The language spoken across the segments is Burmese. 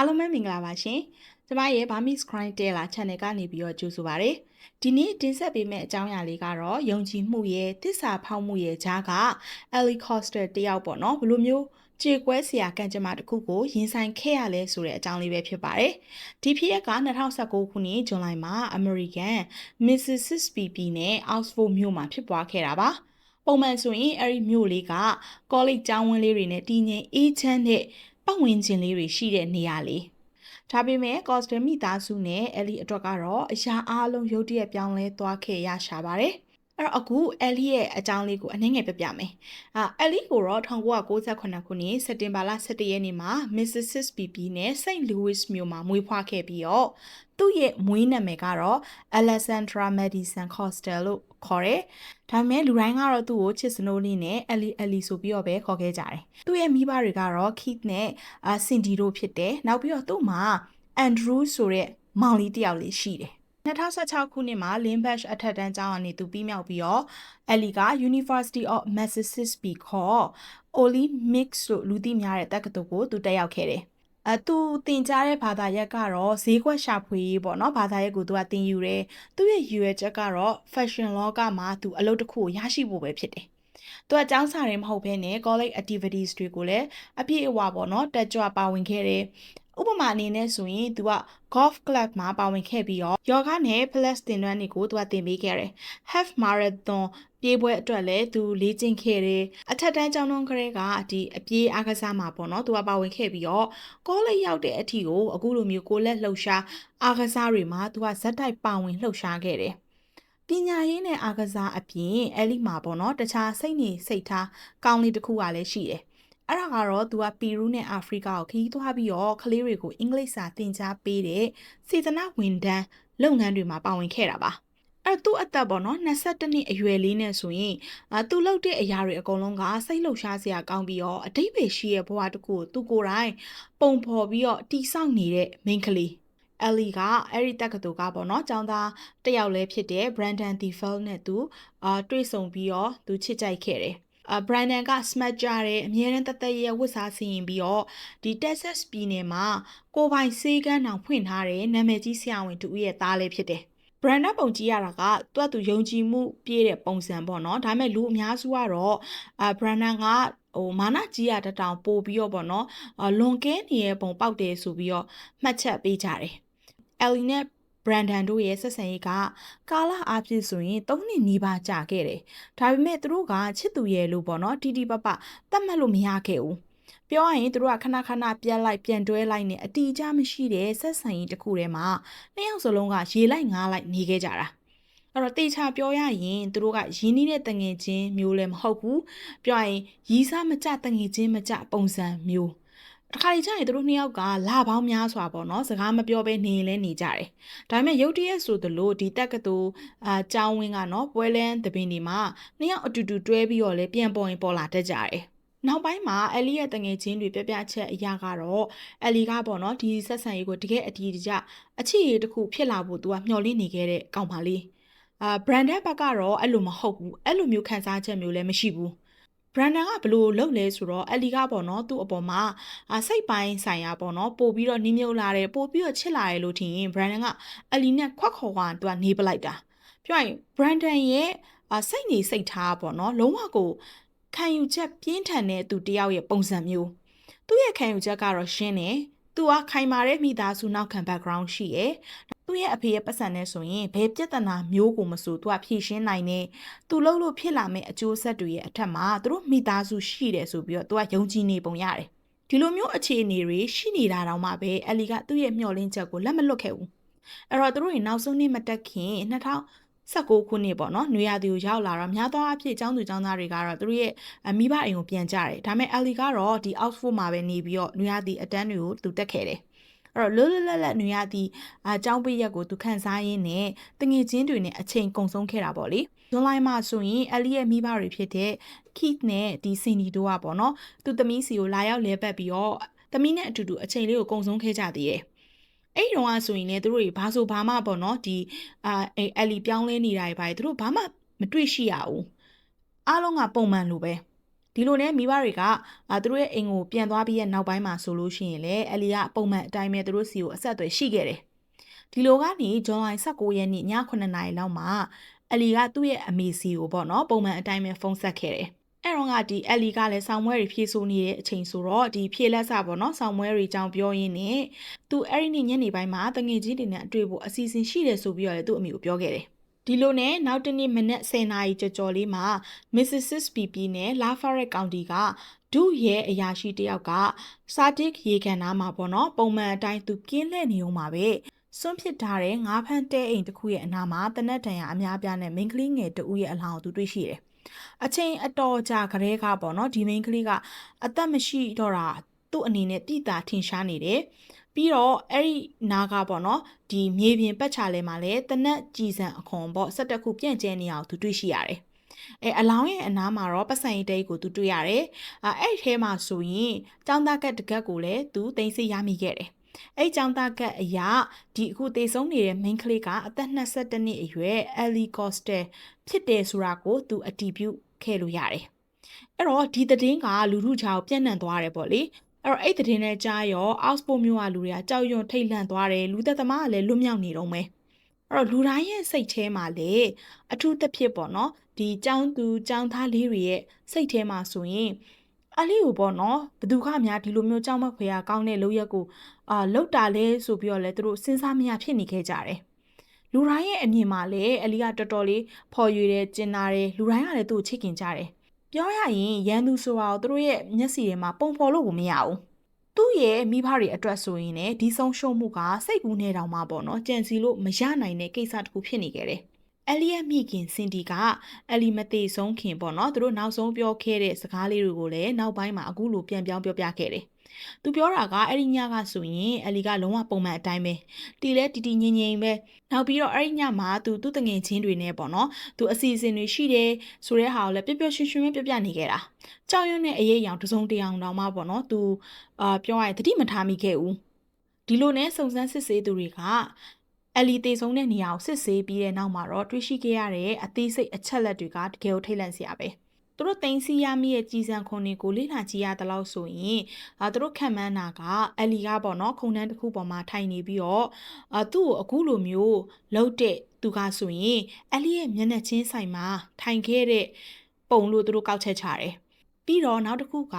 အားလုံးပဲမင်္ဂလာပါရှင်။ကျမရဲ့ Burmese Crime Tailor Channel ကနေပြီးတော့ကြိုဆိုပါရစေ။ဒီနေ့တင်ဆက်ပေးမယ့်အကြောင်းအရာလေးကတော့ယုံကြည်မှုရဲ့တစ္ဆာဖောက်မှုရဲ့ကြားက Ellie Coster တယောက်ပေါ့နော်ဘယ်လိုမျိုးကြေကွဲစရာကံကြမ္မာတစ်ခုကိုရင်ဆိုင်ခဲ့ရလဲဆိုတဲ့အကြောင်းလေးပဲဖြစ်ပါတယ်။ဒီဖြစ်ရက2019ခုနှစ်ဇွန်လမှာ American Mississippi ပြည်နယ် Oxford မြို့မှာဖြစ်ပွားခဲ့တာပါ။ပုံမှန်ဆိုရင်အဲ့ဒီမြို့လေးက college ကျောင်းဝင်းလေးတွေနဲ့တည်ငြိမ်အေးချမ်းတဲ့ ပတ်ဝန်းကျင်လေးတွေရှိတဲ့နေရာလေးဒါပေမဲ့ Costa မိသားစုနဲ့ Ellie အတွက်ကတော့အရာအားလုံးရုတ်တရက်ပြောင်းလဲသွားခဲ့ရရှာပါတယ် အဲ့တော့အခု Ellie ရဲ့အကြောင်းလေးကိုအနည်းငယ်ပြပြမယ်။အာ Ellie ကိုတော့1998ခုနှစ်စက်တင်ဘာလ17ရက်နေ့မှာ Mississippi ပြည်နယ် St. Louis မြို့မှာမွေးဖွားခဲ့ပြီးတော့သူ့ရဲ့မွေးနာမည်ကတော့ Alexandra Madison Costa လို့ခေါ်တယ်။ဒါပေမဲ့လူတိုင်းကတော့သူ့ကိုချစ်စနိုးလေးနဲ့ Ellie Ellie ဆိုပြီးတော့ပဲခေါ်ခဲ့ကြတယ်။သူ့ရဲ့မိဘတွေကတော့ Keith နဲ့ Cindy တို့ဖြစ်တယ်။နောက်ပြီးတော့သူ့မှာ Andrew ဆိုတဲ့မောင်လေးတစ်ယောက်လေးရှိတယ်။ 2016ခုနှစ်မှာ Lynbach အထက်တန်းကျောင်းကနေသူပြီးမြောက်ပြီးတော့ Ellie က University of Mississippi ခေါ် Ole Miss လို့လူသိများတဲ့တက္ကသိုလ်ကိုသူတက်ရောက်ခဲ့တယ်။အသူတင်ကြားတဲ့ဘာသာရပ်ကတော့ဈေးကွက်ရှာဖွေရေးပေါ့နော်ဘာသာရပ်ကိုသူကတင်ယူတယ်။သူ့ရဲ့ရွယ်ချက်ကတော့ fashion လောကမှာသူအလုပ်တစ်ခုကိုရရှိဖို့ပဲဖြစ်တယ်။သူကကျောင်းစာတွေမဟုတ်ဘဲနဲ့ college activities တွေကိုလည်းအပြည့်အဝပေါ့နော်တက်ကြွပါဝင်ခဲ့တယ် ဥပမာအနေနဲ့ဆိုရင်သူက golf club မှာပါဝင်ခဲ့ပြီးတော့ယောဂနဲ့ plus တင်သွန်းတွေကိုသူကသင်ပေးခဲ့တယ်။ half marathon ပြေးပွဲအတွက်လည်းသူလေ့ကျင့်ခဲ့တယ်။အထက်တန်းကျောင်းတော်ကလေးကဒီအပြေးအားကစားမှာပေါ့နော်။သူကပါဝင်ခဲ့ပြီးတော့ college ရောက်တဲ့အထိကိုအခုလိုမျိုးကိုလက်လှုပ်ရှားအားကစားတွေမှာသူကဇက်တိုက်ပါဝင်လှုပ်ရှားခဲ့တယ်။ပညာရေးနဲ့အားကစားအပြင်အဲ့လိမှာပေါ့နော်တခြားစိတ်နေစိတ်ထားကောင်းလေးတစ်ခုကလည်းရှိတယ် အဲ့ဒါကတော့သူကပီရူးနဲ့အာဖရိကကိုခရီးသွားပြီးတော့ကလေးတွေကိုအင်္ဂလိပ်စာသင်ကြားပေးတဲ့စေတနာဝန်ထမ်းလုပ်ငန်းတွေမှာပါဝင်ခဲ့တာပါအဲ့သူ့အသက်ပေါ့နော်22နှစ်အရွယ်လေးနဲ့ဆိုရင်အသူလုပ်တဲ့အရာတွေအကုန်လုံးကစိတ်လှုပ်ရှားစရာကောင်းပြီးတော့အတိတ်ပဲရှိရဲ့ဘဝတစ်ခုကိုသူကိုယ်တိုင်ပုံဖော်ပြီးတော့တိဆောက်နေတဲ့မိန်းကလေးအယ်လီကအဲ့ဒီတက္ကသိုလ်ကပေါ့နော်ចောင်းသားတယောက်လည်းဖြစ်တဲ့ Brandon Thifel နဲ့သူအာတွေ့ဆုံပြီးတော့သူချစ်ကြိုက်ခဲ့တယ် အဘရန်ဒန်က smart ကြတဲ့အမြဲတမ်းတသက်ရဲ့ဝတ်စားစီရင်ပြီးတော့ဒီ Texas ပြည်နယ်မှာကိုပိုင်စေးကန်းတောင်ဖွင့်ထားတဲ့နာမည်ကြီးဆရာဝန်တူရဲ့သားလေးဖြစ်တယ်။ brand ပုံကြည့်ရတာကသူ့သူယုံကြည်မှုပြည့်တဲ့ပုံစံပေါ့နော်ဒါပေမဲ့လူအများစုကတော့အာ brand ကဟိုမာနကြီးရတတောင်ပို့ပြီးတော့ပေါ့နော်လွန်ကဲနေတဲ့ပုံပေါက်တယ်ဆိုပြီးတော့မှတ်ချက်ပေးကြတယ်။ Ellie နဲ့ Brandon တို့ရဲ့ဆက်ဆံရေးကကာလအားဖြင့်ဆိုရင်၃နှစ်နီးပါးကြာခဲ့တယ်။ဒါပေမဲ့သူတို့ကချစ်သူရဲ့လို့ပေါ့နော်တီတီပပတတ်မှတ်လို့မရခဲ့ဘူး။ပြောရရင်သူတို့ကခဏခဏပြန်လိုက်ပြန်တွဲလိုက်နဲ့အတီးကြမရှိတဲ့ဆက်ဆံရေးတစ်ခုထဲမှာနှစ်ယောက်စလုံးကရေလိုက်ငားလိုက်နေခဲ့ကြတာ။အဲ့တော့တေချာပြောရရင်သူတို့ကရင်းနှီးတဲ့တငယ်ချင်းမျိုးလည်းမဟုတ်ဘူး။ပြောရရင်ရီးစားမကြတငယ်ချင်းမကြပုံစံမျိုး တခါလေကျရင်တို့နှစ်ယောက်ကလာပေါင်းများစွာပေါ့နော်စကားမပြောဘဲနေလဲနေကြတယ်ဒါပေမဲ့ရုတ်တရက်ဆိုသလိုဒီတက်ကတူအာကျောင်းဝင်းကနော်ပွဲလန်းတပင်ဒီမှာနှစ်ယောက်အတူတူတွဲပြီးတော့လဲပြန်ပေါ်ရင်ပေါ်လာတတ်ကြတယ်နောက်ပိုင်းမှာအယ်လီရဲ့တငယ်ချင်းတွေပြပြချက်အရာကတော့အယ်လီကပေါ့နော်ဒီဆက်ဆံရေးကိုတကယ်အတီးတကျအချစ်ရည်တစ်ခုဖြစ်လာဖို့သူကမျှော်လင့်နေခဲ့တဲ့ကောင်ပါလေးအာ branded ဘက်ကတော့အဲ့လိုမဟုတ်ဘူးအဲ့လိုမျိုးခံစားချက်မျိုးလည်းမရှိဘူး ဘရန်ဒန်ကဘလို့လုပ်လဲဆိုတော့အလီကပေါ့နော်သူ့အပေါ်မှာစိတ်ပိုင်းဆိုင်ရာပေါ့နော်ပို့ပြီးတော့နှီးမြုပ်လာတယ်ပို့ပြီးတော့ချစ်လာတယ်လို့ထင်ရင်ဘရန်ဒန်ကအလီနဲ့ခွက်ခေါ်ကသူကနေပလိုက်တာပြောရင်ဘရန်ဒန်ရဲ့စိတ်နေစိတ်ထားပေါ့နော်လုံးဝကိုခံယူချက်ပြင်းထန်တဲ့သူတယောက်ရဲ့ပုံစံမျိုးသူ့ရဲ့ခံယူချက်ကတော့ရှင်းတယ်သူကခိုင်မာတဲ့မိသားစုနောက်ခံ background ရှိရယ် သူ့ရဲ့အဖေရဲ့ပတ်စံနဲ့ဆိုရင်ဘယ်ပြဿနာမျိုးကိုမဆိုသူကဖြေရှင်းနိုင်နေသူလှုပ်လို့ဖြစ်လာမယ့်အကျိုးဆက်တွေရဲ့အထက်မှာသူတို့မိသားစုရှိတယ်ဆိုပြီးတော့သူကယုံကြည်နေပုံရတယ်ဒီလိုမျိုးအခြေအနေတွေရှိနေတာတောင်မှပဲအလီကသူ့ရဲ့မျှော်လင့်ချက်ကိုလက်မလွတ်ခဲ့ဘူးအဲ့တော့သူတို့တွေနောက်ဆုံးနေ့မတက်ခင်2019ခုနှစ်ပေါ့နော်နွေရာသီကိုရောက်လာတော့များသောအားဖြင့်ចောင်းသူចောင်းသားတွေကတော့သူတို့ရဲ့မိဘအိမ်ကိုပြန်ကြတယ်ဒါပေမဲ့အလီကတော့ဒီ Oxford မှာပဲနေပြီးတော့နွေရာသီအတန်းတွေကိုသူတက်ခဲ့တယ် အဲ့တော့လွတ်လွတ်လပ်လပ်နေရသည့်အကြောင်းပေးရက်ကိုသူခန်းစားရင်းနဲ့တငယ်ချင်းတွေနဲ့အချိန်ကုန်ဆုံးခဲ့တာပေါ့လေဇွန်လမှာဆိုရင်အလီရဲ့မိဘတွေဖြစ်တဲ့ Keith နဲ့ဒီစင်ဒီတို့ကပေါ့နော်သူသမီးစီကိုလာရောက်လဲပတ်ပြီးတော့သမီးနဲ့အတူတူအချိန်လေးကိုကုန်ဆုံးခဲ့ကြသေးတယ်အဲ့ဒီတော့ဆိုရင်လည်းသူတို့တွေဘာဆိုဘာမှပေါ့နော်ဒီအာအလီပြောင်းလဲနေတာတွေပါသူတို့ဘာမှမတွေ့ရှိရဘူးအားလုံးကပုံမှန်လိုပဲ ဒီဒီလိုနဲ့မိဘတွေကအာသူတို့ရဲ့အိမ်ကိုပြန်သွားပြီးရဲ့နောက်ပိုင်းမှာဆိုလို့ရှိရင်လည်းအလီကပုံမှန်အတိုင်းပဲသူတို့စီကိုအဆက်အသွယ်ရှိခဲ့တယ်ဒီလိုကနေဇွန်လ19ရက်နေ့ည9နာရီလောက်မှာအလီကသူ့ရဲ့အမေစီကိုပေါ့နော်ပုံမှန်အတိုင်းပဲဖုန်းဆက်ခဲ့တယ်အဲ့တော့ကဒီအလီကလည်းဆောင်းမွဲတွေဖြည့်ဆို့နေတဲ့အချိန်ဆိုတော့ဒီဖြည့်လက်စပေါ့နော်ဆောင်းမွဲတွေအကြောင်းပြောရင်းနဲ့သူအဲ့ဒီနေ့ညနေပိုင်းမှာတငယ်ချင်းတွေနဲ့အတွေ့ဖို့အစီအစဉ်ရှိတယ်ဆိုပြီးတော့လည်းသူ့အမေကိုပြောခဲ့တယ် ဒီလိုနဲ့နောက်တနေ့မနက်10:00နာရီကြော်ကြော်လေးမှာ Mississippi ပြည်နယ် Lafayette County ကဒုရဲအရာရှိတယောက်ကစာတစ်ရေကန်နာမှာပေါ့နော်ပုံမှန်အတိုင်းသူကင်းလှည့်နေအောင်ပါပဲစွန့်ပစ်ထားတဲ့ငါးဖမ်းတဲအိမ်တစ်ခုရဲ့အနားမှာတနက်တန်ရအများပြားနဲ့မိန်းကလေးငယ်တဦးရဲ့အလောင်းကိုသူတွေ့ရှိတယ်။အချိန်အတော်ကြာကလေးကပေါ့နော်ဒီမိန်းကလေးကအသက်မရှိတော့တာသူ့အနေနဲ့တိတာထင်ရှားနေတယ်။ ပြီးတော့အဲ့ဒီနာကပေါ့နော်ဒီမြေပြင်ပတ်ချလဲမှာလဲတနက်ကြည်စံအခွန်ပေါ့၁၁ခုပြန့်ကျဲနေအောင်သူတွေ့ရှိရတယ်။အဲအလောင်းရဲ့အနားမှာတော့ပတ်စံရိတ်တိတ်ကိုသူတွေ့ရတယ်။အဲအဲ့ထဲမှာဆိုရင်ចောင်းသားကတ်တကတ်ကိုလည်းသူတင်စီရမိခဲ့တယ်။အဲ့ចောင်းသားကတ်အရာဒီအခုတေဆုံးနေတဲ့ main ကလေးကအသက်22နှစ်အရွယ် Ellie Coster ဖြစ်တယ်ဆိုတာကိုသူအတည်ပြုခဲ့လို့ရတယ်။အဲ့တော့ဒီသတင်းကလူထုကြားကိုပြန့်နှံ့သွားတယ်ပေါ့လေ။ အဲ့တော့အဲ့သတင်းနဲ့ကြားရော Oxford မြို့ကလူတွေကကြောက်ရွံ့ထိတ်လန့်သွားတယ်လူသက်သမားကလည်းလွတ်မြောက်နေတော့မယ်။အဲ့တော့လူတိုင်းရဲ့စိတ်ထဲမှာလေအထူးသဖြင့်ပေါ့နော်ဒီចောင်းသူចောင်းသားလေးတွေရဲ့စိတ်ထဲမှာဆိုရင်အလေးကိုပေါ့နော်ဘသူကများဒီလိုမျိုးကြောက်မခွေရကောင်းတဲ့လုပ်ရက်ကိုအာလောက်တာလဲဆိုပြီးတော့လဲသူတို့စဉ်းစားမရဖြစ်နေခဲ့ကြတယ်လူတိုင်းရဲ့အမြင်မှာလည်းအလီကတော်တော်လေးဖော်ရွေတယ်ကျင်နာတယ်လူတိုင်းကလည်းသူ့ကိုချစ်ခင်ကြတယ် ပြောရရင်ရန်သူဆိုတာကိုသူတို့ရဲ့မျက်စိထဲမှာပုံဖော်လို့ကိုမရဘူးသူ့ရဲ့မိဘတွေအတွက်ဆိုရင်လည်းဒီဆုံးရှုံးမှုကစိတ်ကူးနေတောင်မှပေါ့နော်ကြံစီလို့မရနိုင်တဲ့ကိစ္စတစ်ခုဖြစ်နေခဲ့တယ်အလီရဲ့မိခင်စင်ဒီကအလီမသေးဆုံးခင်ပေါ့နော်သူတို့နောက်ဆုံးပြောခဲ့တဲ့စကားလေးတွေကိုလည်းနောက်ပိုင်းမှာအခုလိုပြန်ပြောင်းပြောပြခဲ့တယ် သူပြောတာကအဲ့ဒီညကဆိုရင်အလီကလုံးဝပုံမှန်အတိုင်းပဲတီလဲတီတီငြိမ်ငြိမ်ပဲနောက်ပြီးတော့အဲ့ဒီညမှာသူသူ့တငယ်ချင်းတွေနဲ့ပေါ့နော်သူအစီအစဉ်တွေရှိတယ်ဆိုတဲ့ဟာကိုလည်းပြပြရွှင်ရွှင်ပြပြနေခဲ့တာကြောက်ရွံ့တဲ့အရေးအယောင်တစုံတယောင်တောင်မှပေါ့နော်သူအာပြောရရင်တတိမထားမိခဲ့ဘူးဒီလိုနဲ့စုံစမ်းစစ်ဆေးသူတွေကအလီတေဆုံးတဲ့နေရာကိုစစ်ဆေးပြီးတဲ့နောက်မှာတော့တွေ့ရှိခဲ့ရတဲ့အသေးစိတ်အချက်လက်တွေကတကယ်ကိုထိတ်လန့်စရာပဲ သူတို့တင်စီရမိရဲ့ကြီးစံခွန်တွေကိုလေ့လာကြည့်ရတဲ့လောက်ဆိုရင်အာသူတို့ခံမှန်းတာကအလီကပေါ့နော်ခုံတန်းတစ်ခုပေါ်မှာထိုင်နေပြီးတော့အာသူ့ကိုအခုလိုမျိုးလှုပ်တဲ့သူကဆိုရင်အလီရဲ့မျက်နှာချင်းဆိုင်မှာထိုင်ခဲ့တဲ့ပုံလို့သူတို့ကောက်ချက်ချတယ်ပြီးတော့နောက်တစ်ခုက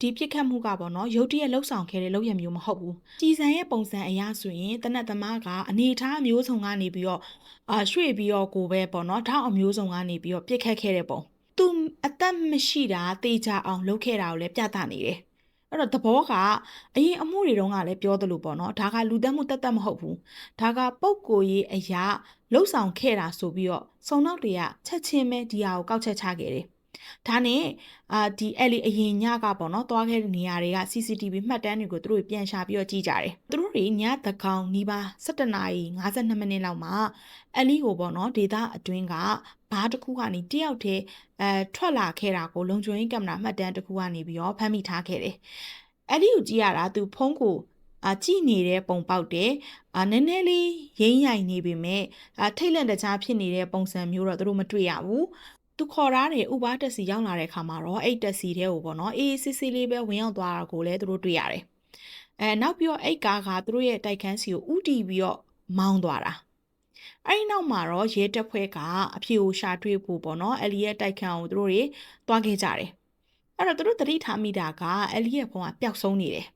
ဒီပြစ်ခတ်မှုကပေါ့နော်ရုတ်တရက်လှုပ်ဆောင်ခဲ့တဲ့လုပ်ရမျိုးမဟုတ်ဘူးကြည်စံရဲ့ပုံစံအရဆိုရင်တနတ်သမားကအနေထားအမျိုးစုံကနေပြီးတော့အာရွှေ့ပြီးတော့ကိုပဲပေါ့နော်ထောက်အမျိုးစုံကနေပြီးတော့ပြစ်ခတ်ခဲ့တဲ့ပုံ သူအသက်မရှိတာတေချာအောင်လုပ်ခဲ့တာကိုလည်းပြသနေတယ်အဲ့တော့သဘောကအရင်အမှုတွေတုန်းကလည်းပြောသလိုပေါ့နော်ဒါကလူသက်မှုတတ်တတ်မဟုတ်ဘူးဒါကပုံကိုရေးအရာလှုပ်ဆောင်ခဲ့တာဆိုပြီးတော့စုံနောက်တွေကချက်ချင်းပဲဒီဟာကိုကောက်ချက်ချခဲ့တယ်ဒါနဲ့အာဒီအဲ့လေအရင်ညကပေါ့နော်သွားခဲ့တဲ့နေရာတွေက CCTV မှတ်တမ်းတွေကိုသူတို့ပြန်ရှာပြီးတော့ကြည့်ကြတယ်သူတို့တွေညသကောင်နီးပါး17နာရီ52မိနစ်လောက်မှာအလီကိုပေါ့နော်ဒေတာအတွင်းက ဘားတစ်ခုကနေတယောက်တည်းအဲထွက်လာခဲ့တာကိုလုံခြုံရေးကင်မရာမှတ်တမ်းတစ်ခုကနေပြီးတော့ဖမ်းမိထားခဲ့တယ်အဲ့ဒီကိုကြည့်ရတာသူဖုန်းကိုအာကြည့်နေတဲ့ပုံပေါက်တယ်အာနည်းနည်းလေးရင်းရိုင်နေပေမဲ့အာထိတ်လန့်တကြားဖြစ်နေတဲ့ပုံစံမျိုးတော့သူတို့မတွေ့ရဘူးသူခေါ်ထားတဲ့ဥပတက်စီရောက်လာတဲ့ခါမှာတော့အဲ့တက်စီတဲ့ကိုပေါ့နော်အေးစစ်စစ်လေးပဲဝင်ရောက်သွားတာကိုလည်းသူတို့တွေ့ရတယ်အဲနောက်ပြီးတော့အဲ့ကားကသူတို့ရဲ့တိုက်ခန်းစီကိုဥတီပြီးတော့မောင်းသွားတာ အဲ့ဒီနောက်မှာတော့ရဲတပ်ဖွဲ့ကအဖြေကိုရှာတွေ့ဖို့ပေါ့နော်အလီရဲ့တိုက်ခန်းကိုသူတို့တွေတွားခဲ့ကြတယ်အဲ့တော့သူတို့တတိထားမိတာကအလီရဲ့ဖုန်းကပျောက်ဆုံးနေတယ်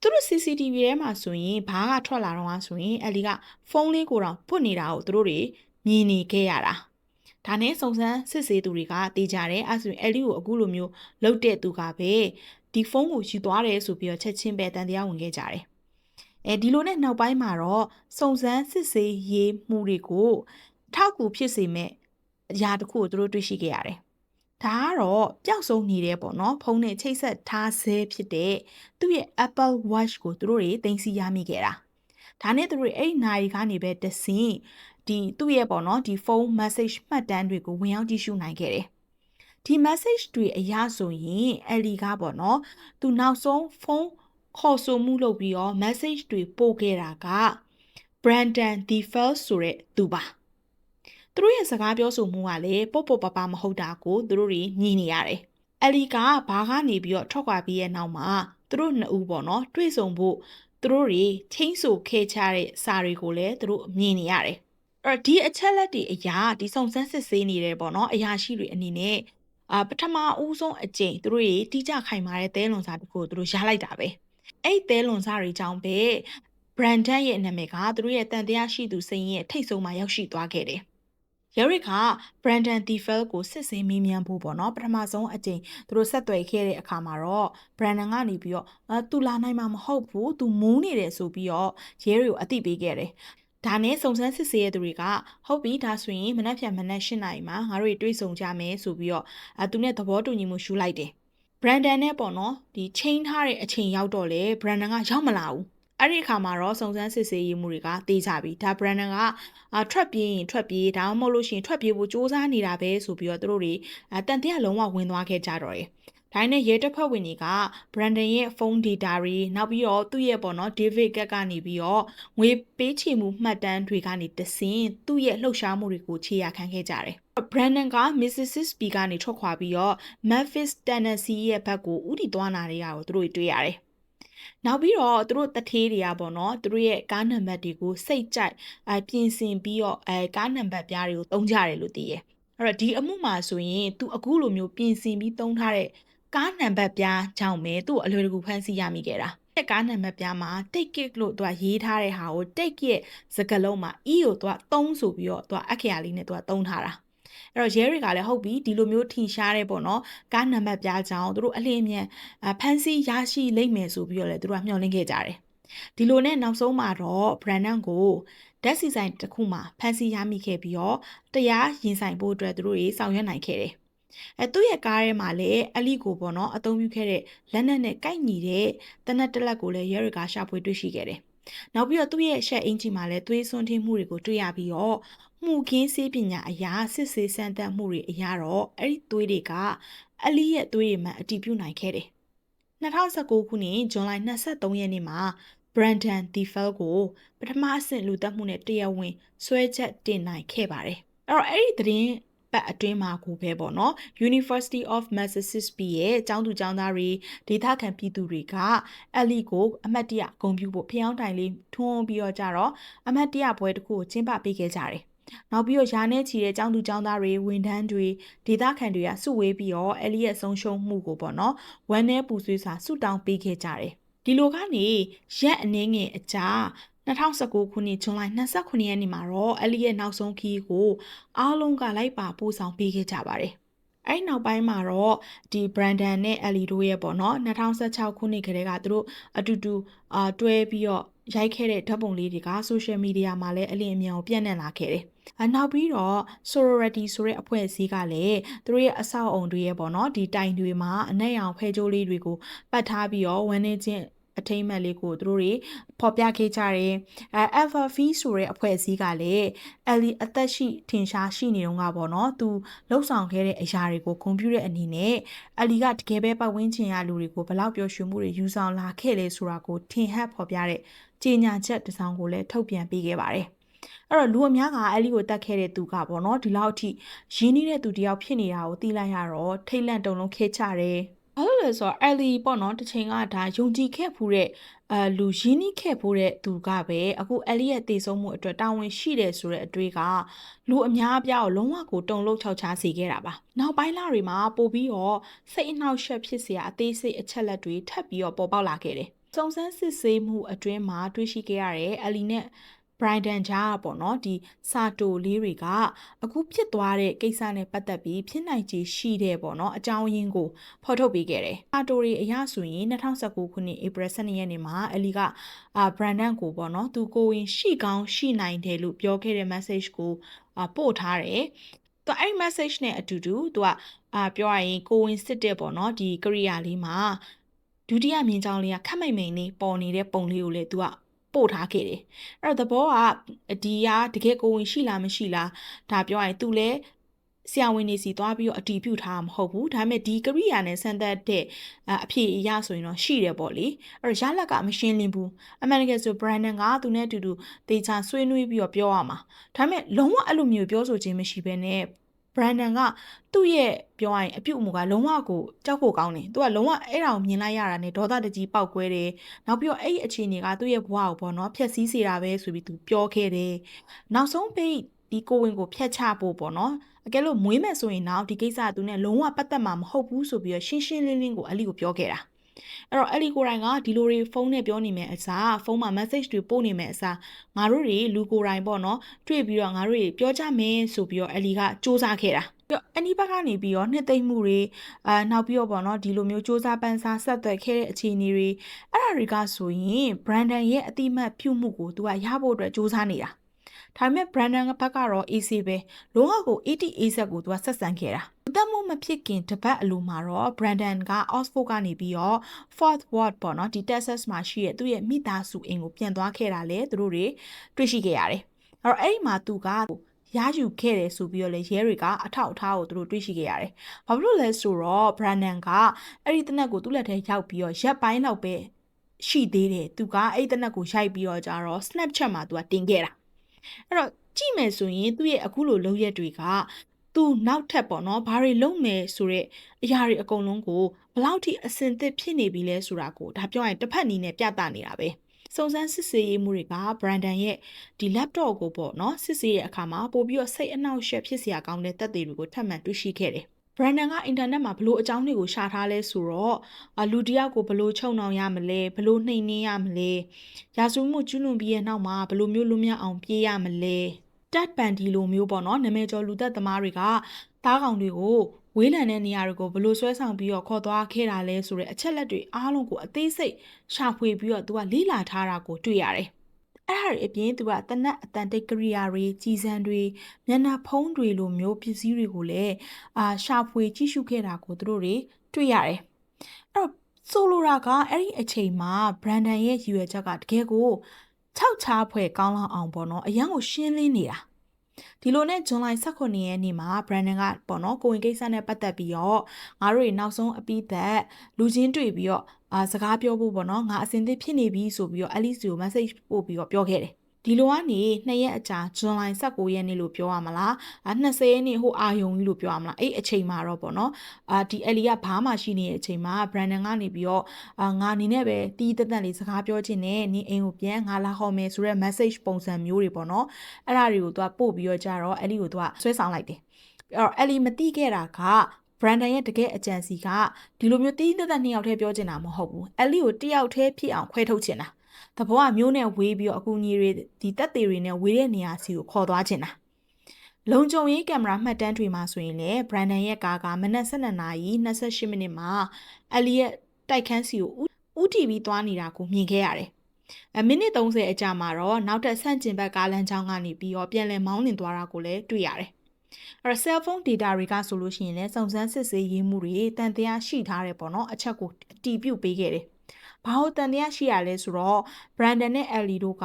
သူတို့ CCTV ထဲမှာဆိုရင်ဘားကထွက်လာတော့ဆိုရင်အလီကဖုန်းလေးကိုတော့ပွတ်နေတာကိုသူတို့တွေမြင်နေခဲ့ရတာဒါနဲ့စုံစမ်းစစ်ဆေးသူတွေကတေးကြတယ်အဲဆိုရင်အဲ့ဒီကိုအခုလိုမျိုးလှုပ်တဲ့သူကပဲဒီဖုန်းကိုယူသွားတယ်ဆိုပြီးတော့ချက်ချင်းပဲတန်တရားဝင်ခဲ့ကြတယ် အဲဒီလိုနဲ့နောက်ပိုင်းမှာတော့စုံစမ်းစစ်ဆေးရေးမှုတွေကိုထောက်ကူဖြစ်စေမဲ့အရာတစ်ခုကိုသူတို့တွေ့ရှိခဲ့ရတယ်ဒါကတော့ပျောက်ဆုံးနေတယ်ပေါ့နော်ဖုန်းနဲ့ချိတ်ဆက်ထားဆဲဖြစ်တဲ့သူ့ရဲ့ Apple Watch ကိုသူတို့တွေတင်စီရမိခဲ့တာဒါနဲ့သူတို့အဲ့နိုင်ကနေပဲတဆင်ဒီသူ့ရဲ့ပေါ့နော်ဒီဖုန်း message မှတ်တမ်းတွေကိုဝင်ရောက်ကြည့်ရှုနိုင်ခဲ့တယ်ဒီ message တွေအရဆိုရင်အလီကပေါ့နော်သူနောက်ဆုံးဖုန်း ခေါ်ဆိုမှုလုပ်ပြီးတော့ message တွေပို့ခဲ့တာက Brandon the First ဆိုတဲ့သူပါသူတို့ရဲ့စကားပြောဆိုမှုကလည်းပေါ့ပေါ့ပပမဟုတ်တာကိုသူတို့တွေညှိနေရတယ်ယ်လီကဘာကနေပြီးတော့ထွက်ခွာပြီးရဲ့နောက်မှာသူတို့နှစ်ဦးပေါ့နော်တွေ့ဆုံဖို့သူတို့တွေချင်းဆိုခဲချတဲ့စာတွေကိုလည်းသူတို့မြင်နေရတယ်အဲ့တော့ဒီအချက်လက်တွေအရာဒီစုံစမ်းစစ်ဆေးနေတယ်ပေါ့နော်အရာရှိတွေအနေနဲ့အာပထမဦးဆုံးအကြိမ်သူတို့တွေတိကျခိုင်မာတဲ့သဲလွန်စာတစ်ခုကိုသူတို့ရလိုက်တာပဲ အဲ့သဲလွန်စာတွေကြောင့်ပဲ Brandon ရဲ့နာမည်ကသူတို့ရဲ့တန်တရားရှိသူစိန်ရဲ့ထိတ်ဆုံးမှာရောက်ရှိသွားခဲ့တယ်ရရစ်က Brandon Thiefel ကိုစစ်ဆေးမေးမြန်းဖို့ပေါ့နော်ပထမဆုံးအကြိမ်သူတို့ဆက်သွယ်ခဲ့တဲ့အခါမှာတော့ Brandon ကနေပြီးတော့အဲသူလာနိုင်မှာမဟုတ်ဘူးသူမူးနေတယ်ဆိုပြီးတော့ရဲတွေကိုအသိပေးခဲ့တယ်ဒါနဲ့စုံစမ်းစစ်ဆေးရတဲ့သူတွေကဟုတ်ပြီဒါဆိုရင်မနက်ဖြန်မနက်၈နာရီမှာငါတို့တွေ့ဆုံကြမယ်ဆိုပြီးတော့အဲသူနဲ့သဘောတူညီမှုရှုလိုက်တယ် Brandon နဲ့ပေါ့နော်ဒီချိန်ထားတဲ့အချိန်ရောက်တော့လေ Brandon ကရောက်မလာဘူးအဲ့ဒီအခါမှာတော့စုံစမ်းစစ်ဆေးရေးမှုတွေကတေးကြပြီဒါ Brandon ကအာထွက်ပြေးရင်ထွက်ပြေးဒါမှမဟုတ်လို့ရှိရင်ထွက်ပြေးဖို့စူးစမ်းနေတာပဲဆိုပြီးတော့သူတို့တွေအတန်တရားလုံးဝဝင်သွားခဲ့ကြတော့တယ်ဒါနဲ့ရဲတပ်ဖွဲ့ဝင်တွေက Brandon ရဲ့ဖုန်း data တွေနောက်ပြီးတော့သူ့ရဲ့ပေါ့နော် David ကကနေပြီးတော့ငွေပေးချေမှုမှတ်တမ်းတွေကနေတဆင်သူ့ရဲ့လှုပ်ရှားမှုတွေကိုခြေရခံခဲ့ကြတယ် Brandon က Mississippi ကနေထွက်ခွာပြီးတော့ Memphis Tennessee ရဲ့ဘက်ကိုဥတီသွားနာနေတာကိုသူတို့တွေ့ရတယ်နောက်ပြီးတော့သူတို့တထေးတွေကပေါ့နော်သူတို့ရဲ့ကားနံပါတ်တွေကိုစိတ်ကြိုက်အပြင်ဆင်ပြီးတော့အဲကားနံပါတ်ပြားတွေကိုသုံးကြတယ်လို့သိရအဲ့တော့ဒီအမှုမှာဆိုရင်သူအခုလိုမျိုးပြင်ဆင်ပြီးသုံးထားတဲ့ကားနံပါတ်ပြားကြောင့်ပဲသူ့အလွယ်တကူဖမ်းဆီးရမိခဲ့တာကားနံပါတ်ပြားမှာ take it လို့သူကရေးထားတဲ့ဟာကို take ရဲ့စကားလုံးမှာ e ကိုသူက3ဆိုပြီးတော့သူကအခရာလေးနဲ့သူကသုံးထားတာ အဲ့တော့ရဲတွေကလည်းဟုတ်ပြီဒီလိုမျိုးထင်ရှားတဲ့ပေါ့နော်ကားနံပါတ်ပြားကြောင်းသူတို့အလင်းအမြန်ဖန်စီရရှိလိမ့်မယ်ဆိုပြီးတော့လည်းသူတို့ကမျှော်လင့်ခဲ့ကြတယ်ဒီလိုနဲ့နောက်ဆုံးမှာတော့ Brandon ကိုဓာတ်စီဆိုင်တစ်ခုမှာဖန်စီရမိခဲ့ပြီးတော့တရားရင်ဆိုင်ဖို့အတွက်သူတို့တွေဆောင်ရွက်နိုင်ခဲ့တယ်အဲသူ့ရဲ့ကားထဲမှာလည်းအလီကိုပေါ့နော်အသုံးပြုခဲ့တဲ့လက်နက်နဲ့ကိုက်ညီတဲ့တနက်တလက်ကိုလည်းရဲရကရှာဖွေတွေ့ရှိခဲ့တယ်။နောက်ပြီးတော့သူ့ရဲ့ရှက်အင်ဂျီမှာလည်းသွေးစွန်းထင်းမှုတွေကိုတွေ့ရပြီးတော့ မှုခင်းစေးပညာအရာစစ်ဆေးစမ်းသပ်မှုတွေအရာတော့အဲ့ဒီသွေးတွေကအလီရဲ့သွေးတွေမှအတည်ပြုနိုင်ခဲ့တယ်။2019ခုနှစ်ဇွန်လ23ရက်နေ့မှာ Brandon Thiefel ကိုပထမအဆင့်လူတက်မှုနဲ့တရားဝင်ဆွဲချက်တင်နိုင်ခဲ့ပါတယ်။အဲ့တော့အဲ့ဒီသတင်းပတ်အတွင်းမှာကိုပဲပေါ့နော် University of Mississippi ရဲ့ကျောင်းသူကျောင်းသားတွေဒေသခံပြည်သူတွေကအလီကိုအမတ်တရဂုဏ်ပြုဖို့ဖျောင်းတိုင်လေးထွန်းပြီးတော့ကြတော့အမတ်တရပွဲတစ်ခုကိုကျင်းပပေးခဲ့ကြတယ် နောက်ပြီးတော့ယာနဲ့ချီတဲ့ចောင်းသူចောင်းသားတွေဝန်ထမ်းတွေဒေသခံတွေကစုဝေးပြီးတော့အဲလီရဲ့ဆုံးရှုံးမှုကိုပေါ့နော်ဝမ်းနဲ့ပူဆွေးစွာဆုတောင်းပေးခဲ့ကြတယ်ဒီလိုကနေရက်အနည်းငယ်အကြာ2019ခုနှစ်ဇွန်လ29ရက်နေ့မှာတော့အလီရဲ့နောက်ဆုံးခီးကိုအားလုံးကလိုက်ပါပို့ဆောင်ပေးခဲ့ကြပါတယ်။အဲ့နောက်ပိုင်းမှာတော့ဒီ Brandon နဲ့ Ellie တို့ရဲ့ပေါ့နော်2016ခုနှစ်ကတည်းကသူတို့အတူတူအာတွဲပြီးတော့ ရိုက်ခဲ့တဲ့ဓာတ်ပုံလေးတွေက social media မှာလည်းအလင်းအမြန်ကိုပြန့်နှံ့လာခဲ့တယ်။အနောက်ပြီးတော့ sorority ဆိုတဲ့အဖွဲ့အစည်းကလည်းသူတို့ရဲ့အဆောက်အုံတွေရဲ့ပေါ့နော်ဒီတိုင်တွေမှာအနက်ရောင်ဖဲကြိုးလေးတွေကိုပတ်ထားပြီးတော့ဝန်းနေချင်းအထိမ့်မှတ်လေးကိုသူတို့တွေဖော်ပြခဲ့ကြတယ်အဲ FFV ဆိုတဲ့အဖွဲ့အစည်းကလည်း Ellie အသက်ရှိထင်ရှားရှိနေတော့ကပေါ့နော်သူလှုပ်ဆောင်ခဲ့တဲ့အရာတွေကိုဂုဏ်ပြုတဲ့အနေနဲ့ Ellie ကတကယ်ပဲပတ်ဝန်းကျင်ရလူတွေကိုဘလောက်ပျော်ရွှင်မှုတွေယူဆောင်လာခဲ့လဲဆိုတာကိုထင်ဟပ်ဖော်ပြတဲ့ ကြေညာချက်တစ်စောင်ကိုလည်းထုတ်ပြန်ပေးခဲ့ပါတယ်အဲ့တော့လူအများကအဲ့လီကိုတတ်ခဲ့တဲ့သူကပေါ့နော်ဒီလောက်အထိရင်းနှီးတဲ့သူတယောက်ဖြစ်နေတာကိုသိလိုက်ရတော့ထိတ်လန့်တုန်လုံးခဲချတယ်ဘာလို့လဲဆိုတော့ Ellie ပေါ့နော်တစ်ချိန်ကဒါယုံကြည်ခဲ့ဖူးတဲ့အဲလူရင်းနှီးခဲ့ဖူးတဲ့သူကပဲအခု Ellie ရဲ့တည်ဆုံးမှုအတွက်တာဝန်ရှိတယ်ဆိုတဲ့အတွေ့ကလူအများအပြားကိုလုံးဝကိုတုံလို့ခြောက်ခြားစေခဲ့တာပါနောက်ပိုင်းလတွေမှာပို့ပြီးတော့စိတ်အနှောက်အယှက်ဖြစ်စရာအသေးစိတ်အချက်လက်တွေထပ်ပြီးတော့ပေါ်ပေါက်လာခဲ့တယ် စုံစမ်းစစ်ဆေးမှုအတွင်းမှာတွေ့ရှိခဲ့ရတဲ့ Ellie နဲ့ Brighton ကြားပေါ့နော်ဒီစာတိုလေးတွေကအခုဖြစ်သွားတဲ့ကိစ္စနဲ့ပတ်သက်ပြီးဖြစ်နိုင်ခြေရှိတဲ့ပေါ့နော်အကြောင်းရင်းကိုဖော်ထုတ်ပေးခဲ့တယ်။စာတိုတွေအရဆိုရင်2019ခုနှစ် April 12ရက်နေ့မှာအလီကအာ Brandon ကိုပေါ့နော်သူကိုဝင်ရှိကောင်းရှိနိုင်တယ်လို့ပြောခဲ့တဲ့ message ကိုအာပို့ထားတယ်။သူအဲ့ message နဲ့အတူတူသူကအာပြောရရင်ကိုဝင်စစ်တဲ့ပေါ့နော်ဒီကရိယာလေးမှာ ဒုတိယမြင်းချောင်းလေးကခက်မိတ်မိန်လေးပေါ်နေတဲ့ပုံလေးကိုလေသူကပို့ထားခဲ့တယ်အဲ့တော့သဘောကဒီကတကယ်ကိုဝင်ရှိလားမရှိလားဒါပြောရင် तू လဲဆရာဝန်နေစီသွားပြီးတော့အတီးပြုတ်ထားမှာမဟုတ်ဘူးဒါပေမဲ့ဒီကရိယာနဲ့ဆန်သက်တဲ့အဖြစ်အရဆိုရင်တော့ရှိတယ်ပေါ့လေအဲ့တော့ရလက်ကမရှင်းလင်းဘူးအမှန်တကယ်ဆို Brandon ကသူနဲ့အတူတူတေချာဆွေးနွေးပြီးတော့ပြောရမှာဒါပေမဲ့လုံးဝအဲ့လိုမျိုးပြောဆိုခြင်းမရှိဘဲနဲ့ Brandon ကသူ့ရဲ့ပြောရရင်အပြုတ်အမူကလုံးဝကိုကြောက်ဖို့ကောင်းတယ်သူကလုံးဝအဲ့ဒါကိုမြင်လိုက်ရတာနဲ့ဒေါသတကြီးပောက်ကွဲတယ်နောက်ပြီးတော့အဲ့ဒီအခြေအနေကသူ့ရဲ့ဘဝကိုပေါ့နော်ဖျက်ဆီးစေတာပဲဆိုပြီးသူပြောခဲ့တယ်နောက်ဆုံးပိတ်ဒီကိုဝင်ကိုဖျက်ချဖို့ပေါ့နော်အကယ်လို့မွေးမယ်ဆိုရင်တော့ဒီကိစ္စကသူနဲ့လုံးဝပတ်သက်မှာမဟုတ်ဘူးဆိုပြီးတော့ရှင်းရှင်းလင်းလင်းကိုအလီကိုပြောခဲ့တာ အဲ့တော့အဲ့ဒီကိုယ်တိုင်ကဒီလိုတွေဖုန်းနဲ့ပြောနေမယ်အစားဖုန်းမှာ message တွေပို့နေမယ်အစားငါတို့တွေလူကိုယ်တိုင်ပေါ့နော်တွေ့ပြီးတော့ငါတို့တွေပြောကြမယ်ဆိုပြီးတော့အဲ့ဒီကစူးစမ်းခဲ့တာပြီးတော့အနီးဘက်ကနေပြီးတော့နှစ်သိမ့်မှုတွေအာနောက်ပြီးတော့ပေါ့နော်ဒီလိုမျိုးစူးစမ်းပန်းစားဆက်သွယ်ခဲ့တဲ့အခြေအနေတွေအဲ့ဒါတွေကဆိုရင် Brandon ရဲ့အတိမတ်ပြုမှုကိုသူကရဖို့အတွက်စူးစမ်းနေတာဒါပေမဲ့ Brandon ကဘက်ကတော့ AC ပဲလုံးဝကို 80A ဆက်ကိုသူကဆက်ဆံခဲ့တာ အသက်မှုမဖြစ်ခင်တပတ်အလိုမှာတော့ Brandon က Oxford ကနေပြီးတော့ Fort Worth ပေါ့နော်ဒီ Texas မှာရှိတဲ့သူ့ရဲ့မိသားစုအိမ်ကိုပြန်သွားခဲ့တာလေသူတို့တွေတွေ့ရှိခဲ့ရတယ်အဲ့တော့အဲ့ဒီမှာသူကရယူခဲ့တယ်ဆိုပြီးတော့လေရဲတွေကအထောက်အထားကိုသူတို့တွေ့ရှိခဲ့ရတယ်။ဘာဖြစ်လို့လဲဆိုတော့ Brandon ကအဲ့ဒီတနက်ကိုသူ့လက်ထဲရောက်ပြီးတော့ရက်ပိုင်းလောက်ပဲရှိသေးတယ်။သူကအဲ့ဒီတနက်ကိုရိုက်ပြီးတော့ကြတော့ Snapchat မှာသူကတင်ခဲ့တာ။အဲ့တော့ကြည့်မယ်ဆိုရင်သူ့ရဲ့အခုလိုလုပ်ရက်တွေက သူနောက်ထပ်ပေါ့နော်ဘာတွေလုပ်မယ်ဆိုတဲ့အရာတွေအကုန်လုံးကိုဘယ်လောက်ထိအစင်သစ်ဖြစ်နေပြီလဲဆိုတာကိုဒါပြောရင်တစ်ဖက်နီးနဲ့ပြသနေတာပဲစုံစမ်းစစ်ဆေးရေးမှုတွေက Brandon ရဲ့ဒီ laptop ကိုပေါ့နော်စစ်ဆေးရဲ့အခါမှာပို့ပြီးတော့စိတ်အနှောက်အယှက်ဖြစ်စရာကောင်းတဲ့သက်သေတွေကိုထပ်မံတွေ့ရှိခဲ့တယ် Brandon ကအင်တာနက်မှာဘလို့အကြောင်းတွေကိုရှာထားလဲဆိုတော့လူတယောက်ကိုဘလို့ချုံနှောင်ရမလဲဘလို့နှိမ်နှင်းရမလဲရာဇဝမှုကျူးလွန်ပြီးရဲ့နောက်မှာဘလို့မျိုးလွတ်မြောက်အောင်ပြေးရမလဲ တက်ပန်ဒီလိုမျိုးပေါ့နော်နာမည်ကျော်လူသက်သမားတွေကတားကောင်တွေကိုဝေးလံတဲ့နေရာတွေကိုဘလို့ဆွဲဆောင်ပြီးတော့ခေါ်သွားခဲ့တာလဲဆိုတဲ့အချက်လက်တွေအားလုံးကိုအသေးစိတ်ရှာဖွေပြီးတော့သူကလိလာထားတာကိုတွေ့ရတယ်အဲ့ဒါတွေအပြင်သူကတနက်အတန်တိတ်ကရိယာတွေကြီးစံတွေမျက်နှာဖုံးတွေလိုမျိုးပစ္စည်းတွေကိုလည်းအာရှာဖွေကြည့်ရှုခဲ့တာကိုသူတို့တွေတွေ့ရတယ်။အဲ့တော့ဆိုလိုတာကအဲ့ဒီအချိန်မှာ Brandon ရဲ့ရည်ရွယ်ချက်ကတကယ်ကို ခြောက်ချားဖွဲ့ကောင်းလောက်အောင်ပေါ့နော်အရန်ကိုရှင်းလင်းနေတာဒီလိုနဲ့ဇွန်လ18ရက်နေ့မှာ Brandon ကပေါ့နော်ကိုဝင်ကိစ္စနဲ့ပတ်သက်ပြီးတော့ငါတို့တွေနောက်ဆုံးအပြီးသက်လူချင်းတွေ့ပြီးတော့အာစကားပြောဖို့ပေါ့နော်ငါအစင်သစ်ဖြစ်နေပြီဆိုပြီးတော့ Alice ကို message ပို့ပြီးတော့ပြောခဲ့တယ် ဒီလိုကနေနှစ်ရက်အကြာဇွန်လ19ရက်နေ့လို့ပြောရမလားအဲ20ရက်နေ့ဟိုအာယုံကြီးလို့ပြောရမလားအဲ့အချိန်မှာတော့ပေါ့နော်အာဒီအယ်လီကဘာမှရှိနေတဲ့အချိန်မှာ Brandon ကနေပြီးတော့အာငါနေနဲ့ပဲတီးတက်တက်လေးစကားပြောခြင်းနဲ့နေအိမ်ကိုပြန်ငါလာဟောမယ်ဆိုတဲ့ message ပုံစံမျိုးတွေပေါ့နော်အဲ့ဒါတွေကိုသူကပို့ပြီးတော့ကြတော့အဲ့လီကိုသူကဆွဲဆောင်လိုက်တယ်အဲ့တော့အဲ့လီမတိခဲ့တာက Brandon ရဲ့တကယ်အကြံစီကဒီလိုမျိုးတီးတက်တက်နှစ်ယောက်တည်းပြောချင်တာမဟုတ်ဘူး။အဲ့လီကိုတယောက်တည်းဖြစ်အောင်ခွဲထုတ်ချင်တာ သဘောကမျိုးနဲ့ဝေးပြီးတော့အကူအညီတွေဒီတက်သေးတွေနဲ့ဝေးတဲ့နေရာစီကိုခေါ်သွားချင်တာလုံခြုံရေးကင်မရာမှတ်တမ်းတွေမှာဆိုရင်လည်း Brandon ရဲ့ကားကမနက်7:28နာရီ28မိနစ်မှာ Elliot တိုက်ခန်းစီကိုဦးတီပြီးသွားနေတာကိုမြင်ခဲ့ရတယ်။အမိနစ်30အကြာမှာတော့နောက်ထပ်ဆန့်ကျင်ဘက်ကားလမ်းကြောင်းကနေပြီးတော့ပြန်လည်မောင်းနှင်သွားတာကိုလည်းတွေ့ရတယ်။အဲ့တော့ cell phone data တွေကဆိုလို့ရှိရင်လည်းစုံစမ်းစစ်ဆေးရေးမှုတွေတန်တရားရှိထားတယ်ပေါ့နော်အချက်ကိုအတီးပြုတ်ပေးခဲ့တယ်။ ဘာလို့တန်တရားရှိရလဲဆိုတော့ Brandon နဲ့ Ellie တို့က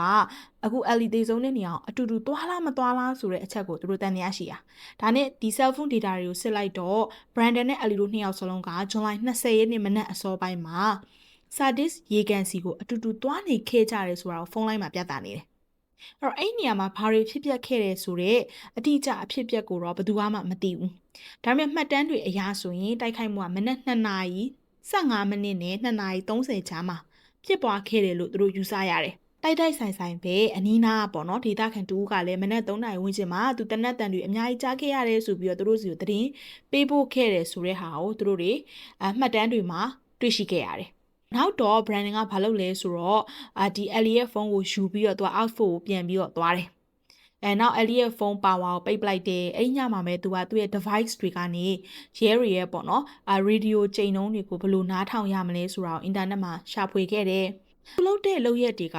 အခု Ellie တေဆုံးတဲ့နေရာကိုအတူတူသွားလားမသွားလားဆိုတဲ့အချက်ကိုသူတို့တန်တရားရှိရဒါနဲ့ဒီ cell phone data တွေကိုစစ်လိုက်တော့ Brandon နဲ့ Ellie တို့နှစ်ယောက်စလုံးက July 20ရက်နေ့မနက်အစောပိုင်းမှာ Sardis ရေကန်စီကိုအတူတူသွားနေခဲ့ကြတယ်ဆိုတာကိုဖုန်းလိုင်းမှာပြသနေတယ်အဲ့တော့အဲ့နေရာမှာဘာတွေဖြစ်ပျက်ခဲ့တယ်ဆိုတော့အတိအကျအဖြစ်ပျက်ကိုတော့ဘယ်သူမှမသိဘူး။ဒါပေမဲ့မှတ်တမ်းတွေအရဆိုရင်တိုက်ခိုက်မှုကမနက်2နာရီ 15မိနစ်နဲ့2နာရီ30ကြားမှာဖြစ်ပွားခဲ့တယ်လို့သူတို့ယူဆရတယ်။တိုက်တိုက်ဆိုင်ဆိုင်ပဲအနီးနားပေါ့နော်ဒေသခံတူကလည်းမနက်3နာရီဝန်းကျင်မှာသူတနက်တန်တွေအများကြီးကြားခဲ့ရတယ်ဆိုပြီးတော့သူတို့စီကိုသတင်းပေးဖို့ခဲ့တယ်ဆိုတဲ့ဟာကိုသူတို့တွေအမှတ်တမ်းတွေမှာတွေ့ရှိခဲ့ရတယ်။နောက်တော့ branding ကဘာလုပ်လဲဆိုတော့အာဒီ Elliot ဖုန်းကိုယူပြီးတော့သူက outfit ကိုပြန်ပြီးတော့သွားတယ် အဲနောက် Elliot ဖုန်း power ကိုပိတ်ပလိုက်တယ်အဲ့ညမှာပဲသူကသူ့ရဲ့ device တွေကနေရဲတွေရဲ့ပေါ့နော်အာ radio ချိန်နှုန်းတွေကိုဘယ်လိုနားထောင်ရမလဲဆိုတာကိုအင်တာနက်မှာရှာဖွေခဲ့တယ်လုပ်တဲ့လုပ်ရက်တွေက